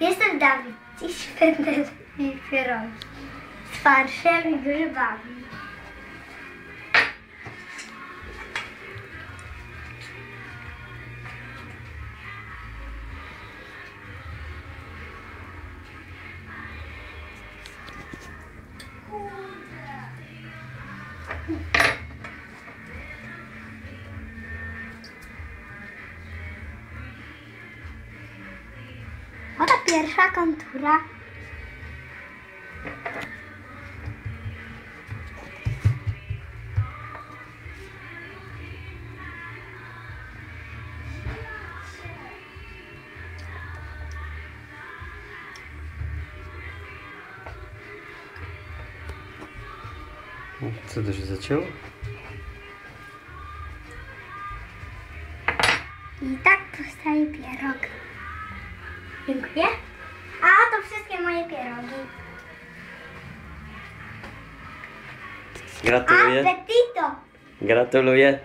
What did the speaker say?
Jestem Dawid. Dziś będę robić pierogi z farszem i grzybami. Oto pierwsza kontura. Co to się zacięło? I tak powstaje pierog. Dziękuję. A to wszystkie moje pierogi. Gratuluję. Appetito! Gratuluję.